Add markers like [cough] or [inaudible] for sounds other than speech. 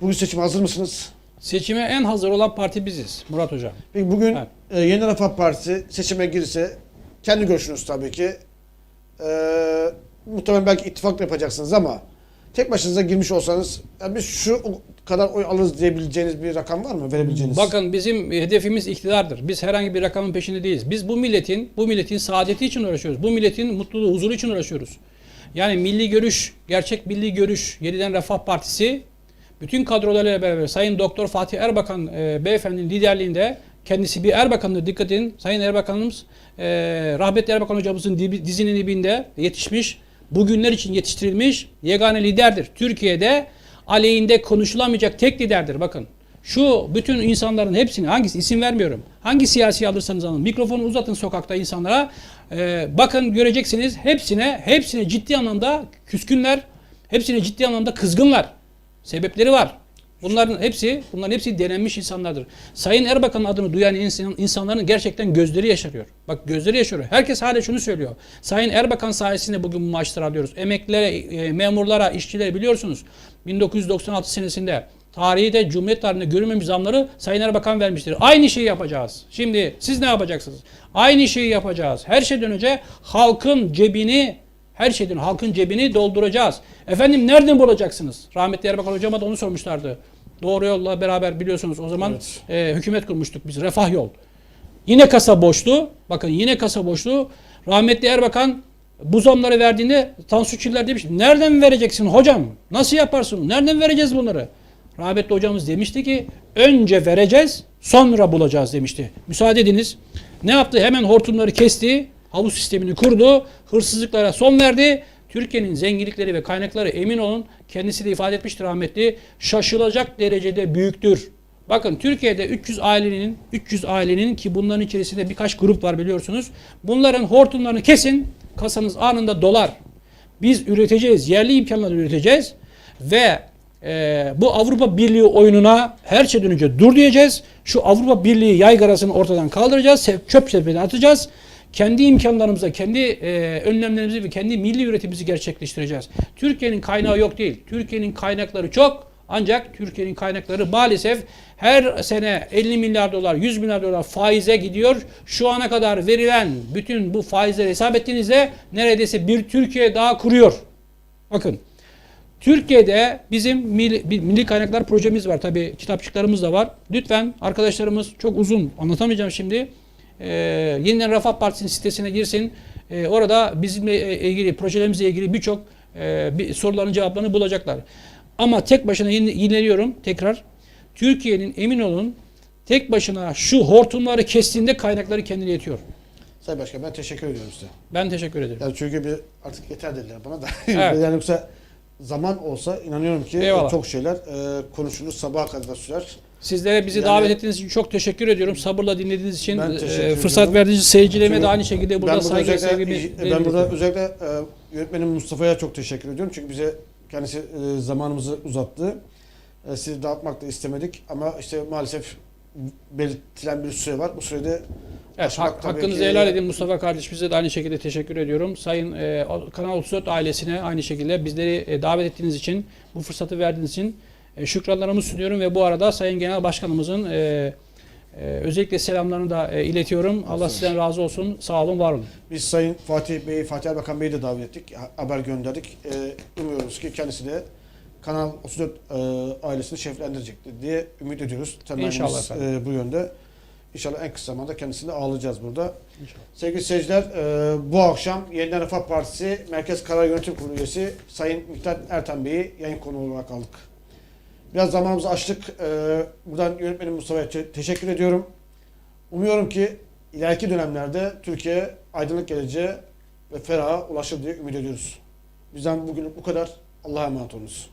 Bugün seçime hazır mısınız? Seçime en hazır olan parti biziz Murat Hocam. Peki bugün Evet. e, Yeni Refah Partisi seçime girse kendi görüşünüz tabii ki. E, muhtemelen belki ittifak yapacaksınız ama tek başınıza girmiş olsanız yani biz şu kadar oy alırız diyebileceğiniz bir rakam var mı? Verebileceğiniz. Bakın bizim hedefimiz iktidardır. Biz herhangi bir rakamın peşinde değiliz. Biz bu milletin, bu milletin saadeti için uğraşıyoruz. Bu milletin mutluluğu, huzuru için uğraşıyoruz. Yani milli görüş, gerçek milli görüş, Yeniden Refah Partisi bütün kadrolarıyla beraber Sayın Doktor Fatih Erbakan e, beyefendinin liderliğinde kendisi bir Erbakan'dır dikkat edin. Sayın Erbakanımız e, rahmetli Erbakan hocamızın dizinin dibinde yetişmiş. Bugünler için yetiştirilmiş yegane liderdir. Türkiye'de aleyhinde konuşulamayacak tek liderdir. Bakın şu bütün insanların hepsini hangisi isim vermiyorum. Hangi siyasi alırsanız alın mikrofonu uzatın sokakta insanlara. Ee, bakın göreceksiniz hepsine hepsine ciddi anlamda küskünler. Hepsine ciddi anlamda kızgınlar. Sebepleri var. Bunların hepsi, bunların hepsi denenmiş insanlardır. Sayın Erbakan'ın adını duyan insan, insanların gerçekten gözleri yaşarıyor. Bak gözleri yaşarıyor. Herkes hala şunu söylüyor. Sayın Erbakan sayesinde bugün bu maaşları alıyoruz. Emeklilere, e, memurlara, işçilere biliyorsunuz. 1996 senesinde tarihi de Cumhuriyet tarihinde görülmemiş zamları Sayın Erbakan vermiştir. Aynı şeyi yapacağız. Şimdi siz ne yapacaksınız? Aynı şeyi yapacağız. Her şeyden önce halkın cebini her şeyden halkın cebini dolduracağız. Efendim nereden bulacaksınız? Rahmetli Erbakan hocama da onu sormuşlardı. Doğru yolla beraber biliyorsunuz o zaman e, hükümet kurmuştuk biz. Refah yol. Yine kasa boştu. Bakın yine kasa boştu. Rahmetli Erbakan bu zamları verdiğinde Tansu Çiller demiş. Nereden vereceksin hocam? Nasıl yaparsın? Nereden vereceğiz bunları? Rahmetli hocamız demişti ki önce vereceğiz sonra bulacağız demişti. Müsaade ediniz. Ne yaptı? Hemen hortumları kesti. Havuz sistemini kurdu. Hırsızlıklara son verdi. Türkiye'nin zenginlikleri ve kaynakları emin olun kendisi de ifade etmiştir rahmetli. Şaşılacak derecede büyüktür. Bakın Türkiye'de 300 ailenin 300 ailenin ki bunların içerisinde birkaç grup var biliyorsunuz. Bunların hortumlarını kesin. Kasanız anında dolar. Biz üreteceğiz. Yerli imkanlarla üreteceğiz. Ve e, bu Avrupa Birliği oyununa her şeyden önce dur diyeceğiz. Şu Avrupa Birliği yaygarasını ortadan kaldıracağız. Çöp sepetine atacağız. Kendi imkanlarımıza, kendi e, önlemlerimizi ve kendi milli üretimimizi gerçekleştireceğiz. Türkiye'nin kaynağı yok değil. Türkiye'nin kaynakları çok. Ancak Türkiye'nin kaynakları maalesef her sene 50 milyar dolar, 100 milyar dolar faize gidiyor. Şu ana kadar verilen bütün bu faizleri hesap ettiğinizde neredeyse bir Türkiye daha kuruyor. Bakın Türkiye'de bizim milli, milli kaynaklar projemiz var. Tabii kitapçıklarımız da var. Lütfen arkadaşlarımız çok uzun anlatamayacağım şimdi. Ee, yeniden Refah Partisi'nin sitesine girsin. Ee, orada bizimle ilgili projelerimizle ilgili birçok e, bir soruların cevaplarını bulacaklar. Ama tek başına yineliyorum tekrar. Türkiye'nin emin olun tek başına şu hortumları kestiğinde kaynakları kendine yetiyor. Sayın Başkan ben teşekkür ediyorum size. Ben teşekkür ederim. Yani çünkü bir artık yeter dediler bana da. Evet. [laughs] yani yoksa zaman olsa inanıyorum ki Eyvallah. çok şeyler e, konuşulur sabaha kadar da sürer. Sizlere bizi Yani- davet ettiğiniz için çok teşekkür ediyorum. Sabırla dinlediğiniz için, Ben e, fırsat ediyorum. verdiğiniz için seyircilerime de aynı şekilde burada saygı özellikle, sevgimi ben burada belirtiyorum. özellikle e, yönetmenim Mustafa'ya çok teşekkür ediyorum. Çünkü bize kendisi e, zamanımızı uzattı. E, sizi dağıtmak da istemedik ama işte maalesef belirtilen bir süre var. Bu sürede Evet, hak- hakkınızı helal edin Mustafa kardeşimize de aynı şekilde teşekkür ediyorum. Sayın e, Kanal 34 ailesine aynı şekilde bizleri e, davet ettiğiniz için, bu fırsatı verdiğiniz için e, şükranlarımı sunuyorum ve bu arada Sayın Genel Başkanımızın e, e, özellikle selamlarını da e, iletiyorum. Allah sizden razı olsun. Sağ olun, var olun. Biz Sayın Fatih Bey, Fatih Erbakan Bey'i de davet ettik. Ha- Haber gönderdik. E, umuyoruz ki kendisi de Kanal 34 e, ailesini şereflendirecektir diye ümit ediyoruz. Temennimiz e, bu yönde. İnşallah en kısa zamanda kendisini de ağırlayacağız burada. İnşallah. Sevgili seyirciler, e, bu akşam Yeniden Refah Partisi Merkez Karar Yönetim Kurulu üyesi Sayın Miktat Erten Bey'i yayın konuğu olarak aldık. Biraz zamanımızı açtık. E, buradan yönetmenim Mustafa'ya te- teşekkür ediyorum. Umuyorum ki ileriki dönemlerde Türkiye aydınlık geleceğe ve feraha ulaşır diye ümit ediyoruz. Bizden bugün bu kadar. Allah'a emanet olunuz.